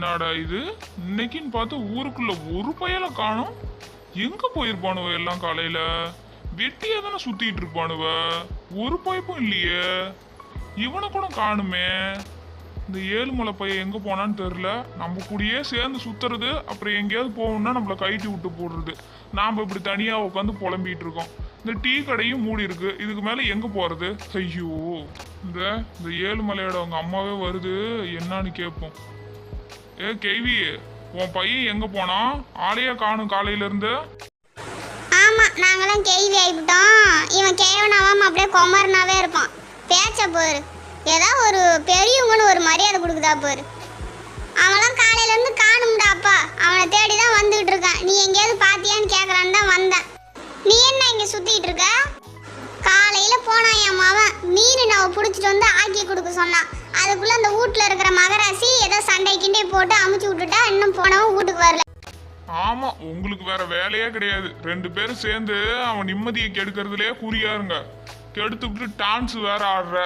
என்னடா இது? இன்னைக்குன்னு பார்த்து ஊருக்குள்ள ஒரு பயலை காணும். எங்க போயிருப்பானுவ எல்லாம் காலையில? வெட்டியா தானே சுத்திட்டு இருப்பானுவ? ஒரு பைப்பும் இல்லையே. இவனை கூட காணுமே. இந்த ஏழுமலை பையன் எங்க போனான்னு தெரில நம்ம கூடயே சேர்ந்து சுத்துறது அப்புறம் எங்கேயாவது போகணும்னா நம்மளை கைட்டி விட்டு போடுறது. நாம இப்படி தனியா உட்காந்து புலம்பிட்டு இருக்கோம். இந்த டீ கடையும் மூடி இருக்கு. இதுக்கு மேல எங்க போறது? ஐயோ. இந்த இந்த ஏழுமலையோட அவங்க அம்மாவே வருது. என்னன்னு கேட்போம். ஏ கேவி உன் பையன் எங்க போனான் ஆளையா காணும் காலையில இருந்து ஆமா நாங்களாம் கேள்வி ஆயிட்டோம். இவன் கேவனாவாம அப்படியே கொமரனாவே இருப்பான். பேச்ச போரு. ஏதோ ஒரு பெரியவங்கன்னு ஒரு மரியாதை கொடுக்குதா போரு. அவன்லாம் காலையில இருந்து காணும்டாப்பா. அவனை தேடி தான் வந்துகிட்டு இருக்கான். நீ எங்கேயாவது பாத்தியான்னு கேட்கறான்னு தான் வந்தேன். நீ என்ன இங்க சுத்திட்டு இருக்க? காலையில போனான் என் மாவன். மீன் நான் பிடிச்சிட்டு வந்து ஆக்கி கொடுக்க சொன்னான். அதுக்குள்ள அந்த வீட்ல இருக்கிற மகராசி ஏதோ சண்டை கிண்டை போட்டு அமுச்சு விட்டுட்டா இன்னும் போனவன் வீட்டுக்கு வரல. ஆமா உங்களுக்கு வேற வேலையே கிடையாது. ரெண்டு பேரும் சேர்ந்து அவன் நிம்மதியை கெடுக்கிறதுலயே குறியாருங்க கெடுத்துக்கிட்டு டான்ஸ் வேற ஆடுற.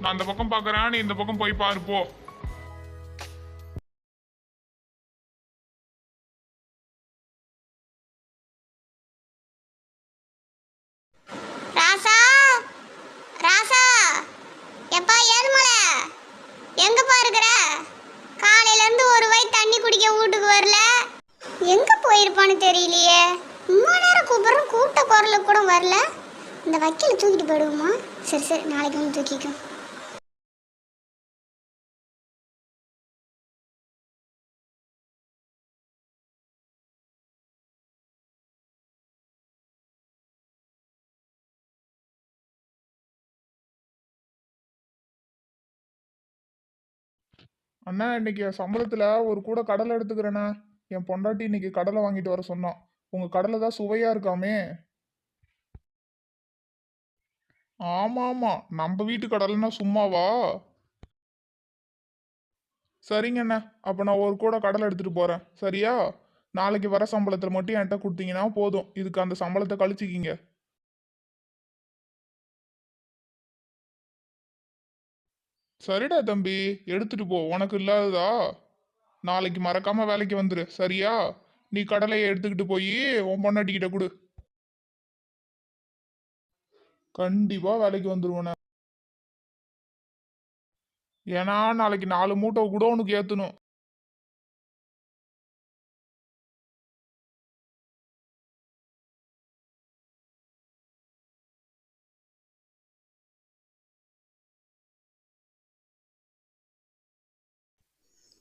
நான் அந்த பக்கம் பார்க்குறேன் நீ இந்த பக்கம் போய் பாரு போ. போயிருப்பான்னு தெரியலையே. இம்மா நேரம் கூப்பிடுறோம் கூட்ட குரலுக்கு கூட வரல. இந்த வக்கீல தூக்கிட்டு போயிடுவோமா? சரி சரி நாளைக்கு வந்து தூக்கிக்கும். அண்ணா இன்னைக்கு சம்பளத்தில் சம்பளத்துல ஒரு கூட கடலை எடுத்துக்கிறேண்ணா. என் பொண்டாட்டி இன்னைக்கு கடலை வாங்கிட்டு வர சொன்னான் உங்க கடலை தான் சுவையா இருக்காமே. ஆமா ஆமா. நம்ம வீட்டு கடலைன்னா சும்மாவா? சரிங்கண்ணா அப்போ அப்ப நான் ஒரு கூட கடலை எடுத்துட்டு போறேன். சரியா? நாளைக்கு வர சம்பளத்தில் மட்டும் என்கிட்ட கொடுத்தீங்கன்னா போதும். இதுக்கு அந்த சம்பளத்தை கழிச்சிக்கிங்க. சரிடா தம்பி. எடுத்துட்டு போ. உனக்கு இல்லாததா? நாளைக்கு மறக்காம வேலைக்கு வந்துரு. சரியா? நீ கடலையை எடுத்துக்கிட்டு போய் உன் பொண்ணாட்டிக்கிட்ட கொடு. கண்டிப்பா வேலைக்கு வந்துருவேன் ஏன்னா நாளைக்கு நாலு மூட்டை கூட உனக்கு ஏத்தணும்.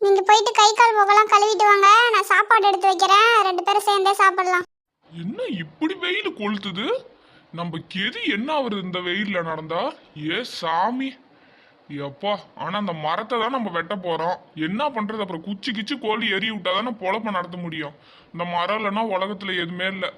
நீங்க போயிட்டு கை கால் முகலாம் கழுவிட்டு வாங்க. நான் சாப்பாடு எடுத்து வைக்கிறேன். ரெண்டு பேரும் சேர்ந்தே சாப்பிடலாம். என்ன இப்படி வெயில் கொளுத்துது? நம்ம கெதி என்ன ஆகுது இந்த வெயில்ல நடந்தா? ஏ சாமி. எப்பா ஆனா அந்த மரத்தை தான் நம்ம வெட்ட போறோம். என்ன பண்றது? அப்புறம் குச்சி கிச்சி கோழி எறி விட்டா தானே பொழப்ப நடத்த முடியும். இந்த மரம் இல்லைன்னா உலகத்துல எதுவுமே இல்லை.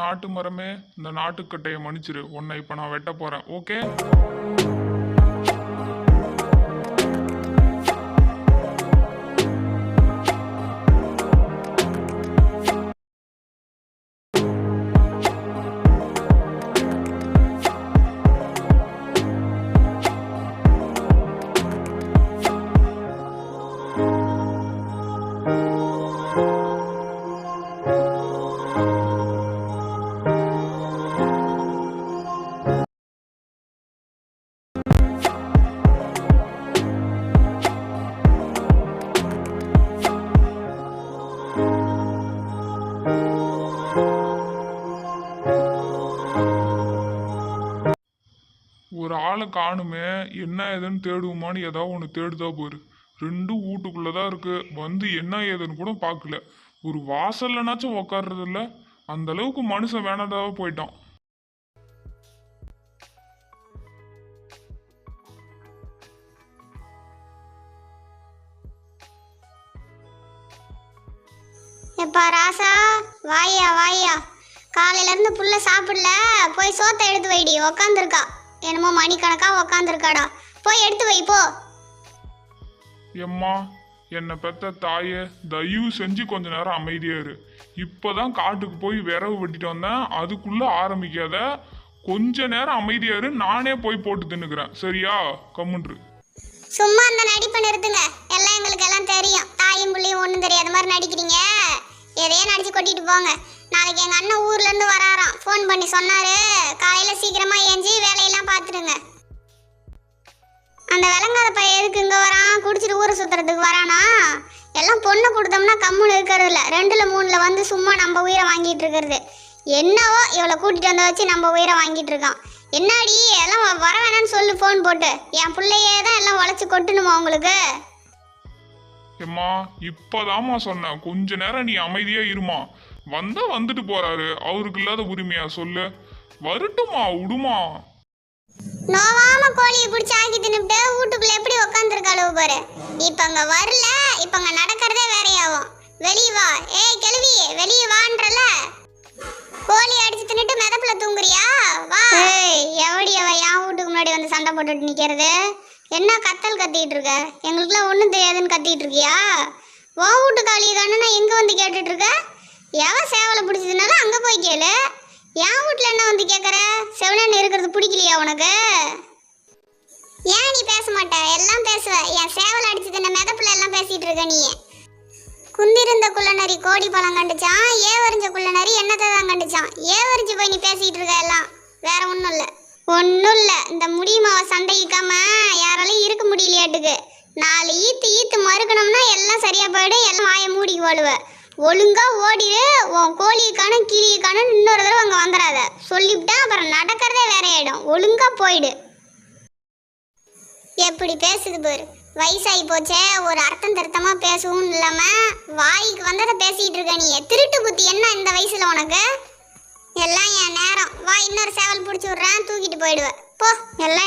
நாட்டு மரமே இந்த நாட்டுக்கட்டையை மன்னிச்சிரு. உன்னை இப்போ நான் வெட்ட போகிறேன் ஓகே ஒரு ஆளை காணுமே என்ன ஏதுன்னு தேடுவோமான்னு ஏதாவது ஒன்று தேடுதா போரு. ரெண்டும் வீட்டுக்குள்ளே தான் இருக்குது வந்து என்ன ஏதுன்னு கூட பார்க்கல. ஒரு வாசல்லனாச்சும் உக்காடுறதில்ல அந்த அளவுக்கு மனுஷன் வேணாதாக போயிட்டான். எப்பா ராசா? வாயா வாயா காலையில இருந்து புள்ள சாப்பிடல. போய் சோத்தை எடுத்து வைடி. உக்காந்துருக்கா. என்னமோ மணிக்கணக்கா உக்காந்துருக்காடா. போய் எடுத்து வை போ. எம்மா என்னை பெத்த தாயே தயவு செஞ்சு கொஞ்ச நேரம் அமைதியா இரு. இப்பதான் காட்டுக்கு போய் விரவு வெட்டிட்டு வந்தேன். அதுக்குள்ள ஆரம்பிக்காத. கொஞ்ச நேரம் அமைதியா இரு நானே போய் போட்டு தின்னுக்கிறேன். சரியா? கம்முன்று. சும்மா அந்த நடிப்பை நிறுத்துங்க. எல்லாம் எங்களுக்கு எல்லாம் தெரியும். தாயும் புள்ளியும் ஒன்றும் தெரியாத மாதிரி நடிக்கிறீங்க. எதையே நடிச்சு கொட்டிட்டு போங்க. நாளைக்கு எங்கள் அண்ணன் ஊர்லேருந்து வராராம். ஃபோன் பண்ணி சொன்னாரு. காலையில் சீக்கிரமாக ஏஞ்சி வேலையெல்லாம் பார்த்துருங்க அந்த விளங்காத பையன் எதுக்கு இங்கே வரான்? குடிச்சிட்டு ஊரை சுற்றுறதுக்கு வரானா? எல்லாம் பொண்ணு கொடுத்தோம்னா கம்முன்னு இருக்கிறது இல்லை. ரெண்டில் மூணுல வந்து சும்மா நம்ம உயிரை வாங்கிட்டு இருக்கிறது. என்னவோ இவளை கூட்டிட்டு வந்த வச்சு நம்ம உயிரை வாங்கிட்டு இருக்கான். என்னடி? எல்லாம் வ- வர வேணாம்னு சொல்லு ஃபோன் போட்டு. என் பிள்ளையே தான் எல்லாம் உழைச்சி கொட்டணுமா உங்களுக்கு? ஏம்மா இப்போதாம்மா சொன்னேன். கொஞ்ச நேரம் நீ அமைதியாக இருமா. வந்தா வந்துட்டு போறாரு. அவருக்கு இல்லாத உரிமையா சொல்லு. வரட்டுமா விடுமா? நோவாம கோழியை பிடிச்சி ஆக்கி தின்னுட்டு வீட்டுக்குள்ள எப்படி உக்காந்துருக்காளோ பாரு இப்ப அங்க வரல. இப்ப அங்க நடக்கிறதே வேறையாகும் வெளியே வா. ஏய் கிழவி வெளியே வான்றல. கோழி அடிச்சு தின்னுட்டு மிதப்புல தூங்குறியா? வா. ஏய். எவடி அவ என் வீட்டுக்கு முன்னாடி வந்து சண்டை போட்டுட்டு நிக்கிறது? என்ன கத்தல் கத்திட்டு இருக்க? எங்களுக்குலாம் ஒன்றும் தெரியாதுன்னு கத்திட்டு இருக்கியா? உன் வீட்டு காளியை காணுன்னா எங்க வந்து கேட்டுட்டு இருக்க? எவன் சேவலை பிடிச்சதுனால அங்கே போய் கேளு. என் வீட்ல என்ன வந்து கேட்குற செவனன்னு இருக்கிறது பிடிக்கலையா உனக்கு? ஏன் நீ பேச மாட்ட? எல்லாம் பேசுவ. என் சேவல் அடிச்சது என்ன மிதப்புல எல்லாம் பேசிட்டு இருக்க நீ? குந்திருந்த குள்ளநரி கோடி பழம் கண்டுச்சான் ஏவரிஞ்ச குள்ளநரி என்னத்தை தான் கண்டுச்சான்? ஏவரிஞ்சு போய் நீ பேசிட்டு இருக்க எல்லாம். வேற ஒன்றும் இல்லை. ஒன்றும் இல்லை. இந்த முடியுமாவை சண்டைக்காம யாராலையும் இருக்க முடியலையாட்டுக்கு. நாலு ஈத்து ஈத்து மறுக்கணும்னா எல்லாம் சரியா போயிடும். எல்லாம் வாயை மூடி ஓடுவ ஒழுங்கா ஓடிடு உன் கோழிக்கான கிளிக்கான இன்னொரு தடவை அங்கே வந்துடாத சொல்லிவிட்டா அப்புறம் நடக்கிறதே வேற ஆயிடும் ஒழுங்கா போயிடு. எப்படி பேசுது பாரு. வயசாகி போச்சே. ஒரு அர்த்தம் திருத்தமாக பேசவும் இல்லாமல் வாய்க்கு வந்ததை பேசிகிட்டு இருக்க நீ திருட்டு புத்தி என்ன இந்த வயசில் உனக்கு? எல்லாம் என் நேரம். வா இன்னொரு சேவல் பிடிச்சி விட்றேன். தூக்கிட்டு போயிடுவேன் போ எல்லாம்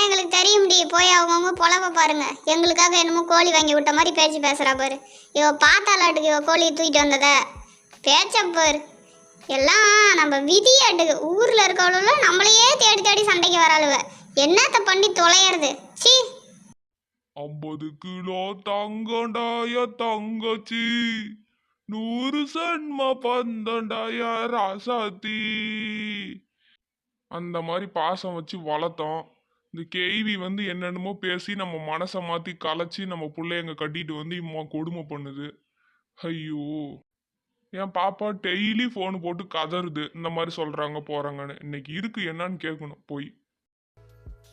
எங்களுக்கு டி போய் அவங்கவுங்க பொழப்ப பாருங்க. எங்களுக்காக என்னமோ கோழி வாங்கி விட்ட மாதிரி பேச்சு பேசுகிறா பாரு. இவ பார்த்தாலாட்டுக்கு இவ கோழியை தூக்கிட்டு வந்ததை? பேச்ச பாரு. எல்லாம் நம்ம விதியாட்டுக்கு. ஊரில் இருக்கவள நம்மளையே தேடி தேடி சண்டைக்கு வராளுவ. என்னத்த பண்ணி தொலையறது? சீ ஐம்பது கிலோ தங்கண்டாய தங்கச்சி. நூறு சன்ம பந்தண்டாய ராசாத்தி. அந்த மாதிரி பாசம் வச்சு வளர்த்தோம். இந்த கேள்வி வந்து என்னென்னமோ பேசி நம்ம மனசை மாற்றி கலைச்சி நம்ம பிள்ளைங்க கட்டிட்டு வந்து இம்மா கொடுமை பண்ணுது. ஐயோ. என் பாப்பா டெய்லி ஃபோன் போட்டு கதறுது. இந்த மாதிரி சொல்கிறாங்க போகிறாங்கன்னு இன்னைக்கு இருக்கு என்னன்னு கேட்கணும் போய்.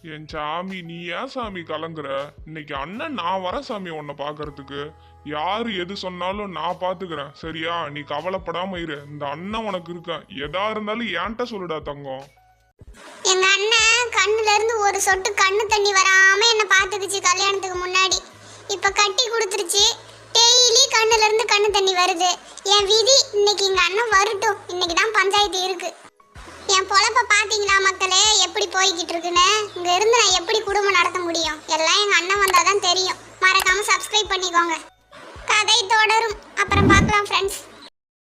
என் சாமி நீ ஏன் சாமி கலங்குற? இன்னைக்கு அண்ணன் நான் வர சாமி உன்னை பார்க்கறதுக்கு யாரு எது சொன்னாலும் நான் பார்த்துக்கிறேன் சரியா? நீ கவலைப்படாம இரு. இந்த அண்ணன் உனக்கு இருக்கான். எதா இருந்தாலும் ஏன்ட்ட சொல்லுடா தங்கம். கண்ணுல இருந்து ஒரு சொட்டு கண்ணு தண்ணி வராம என்ன பாத்துக்குச்சு கல்யாணத்துக்கு முன்னாடி. இப்ப கட்டி கொடுத்துருச்சு. டெய்லி கண்ணுல இருந்து கண்ணு தண்ணி வருது. என் விதி இன்னைக்கு எங்க அண்ணன் வரட்டும். இன்னைக்கு தான் பஞ்சாயத்து இருக்கு. என் பொழப்ப பாத்தீங்களா மக்களே? எப்படி போய்கிட்டு இருக்குன்னு? இங்க இருந்து நான் எப்படி குடும்பம் நடத்த முடியும்? எல்லாம் எங்க அண்ணன் வந்தாதான் தெரியும். மறக்காம சப்ஸ்கிரைப் பண்ணிக்கோங்க. கதை தொடரும். அப்புறம் பார்க்கலாம் ஃப்ரெண்ட்ஸ்